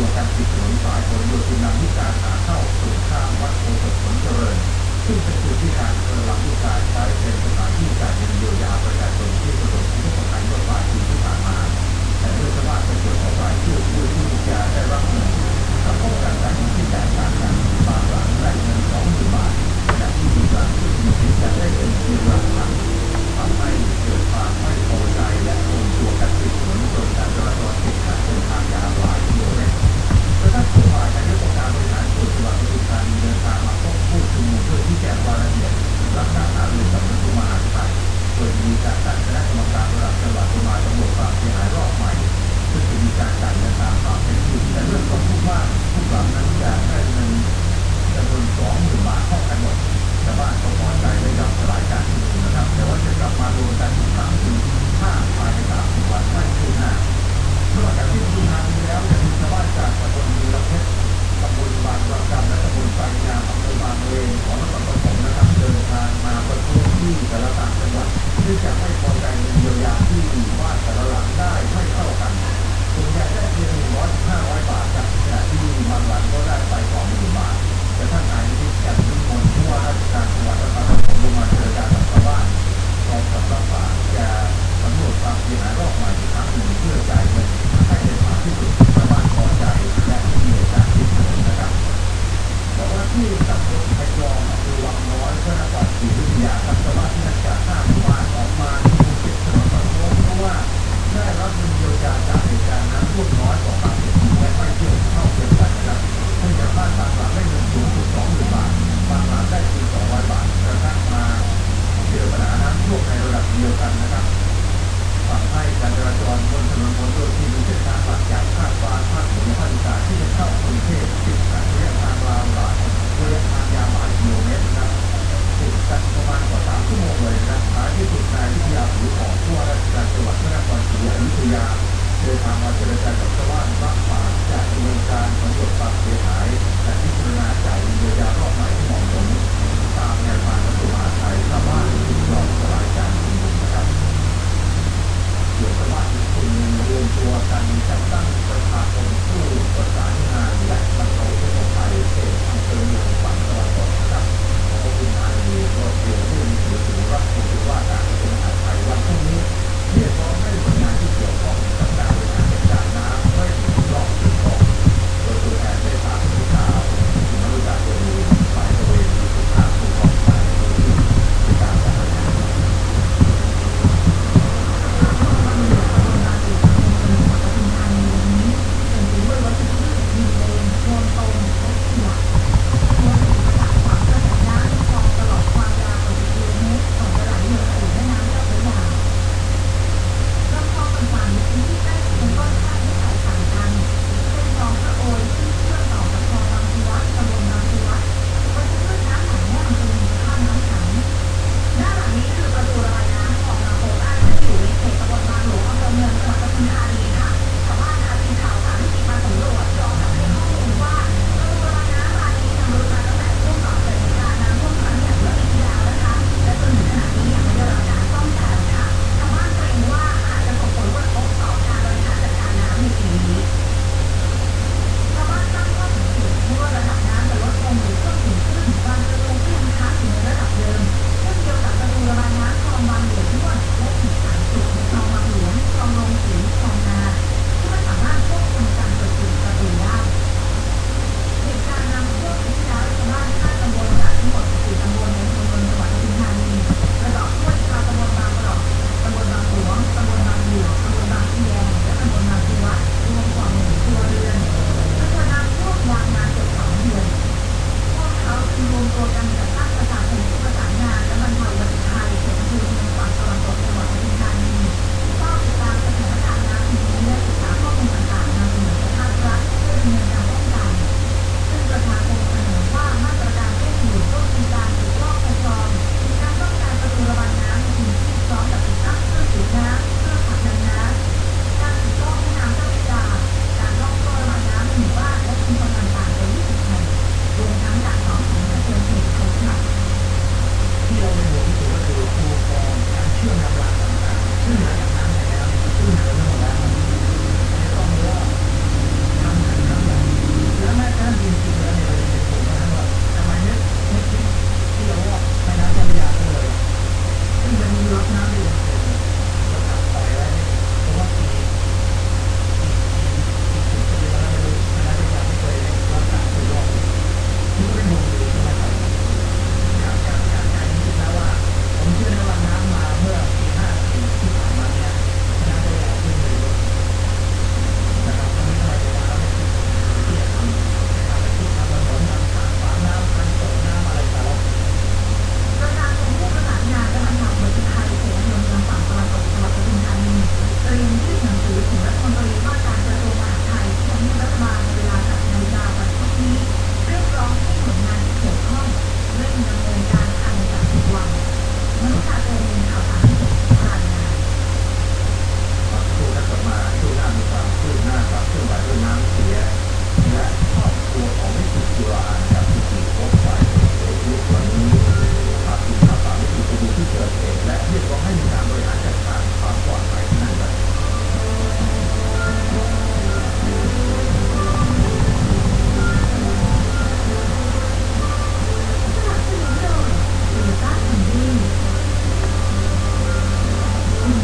ตัวการปิดถนนสายผลโยธินนำวิชาขาเข้าสู่ข้างวัดโพธิ์ผลเจริญ ซึ่งเป็นจุดที่การเออลังวิชาใช้เป็นสถานที่ Yeah. าเดินทางมาเจรจากับชาวบ้านมากกว่าจะดำเนินการสำรวจความเสียหายและพิจารณาจ่ายเยียวยารอบใหม่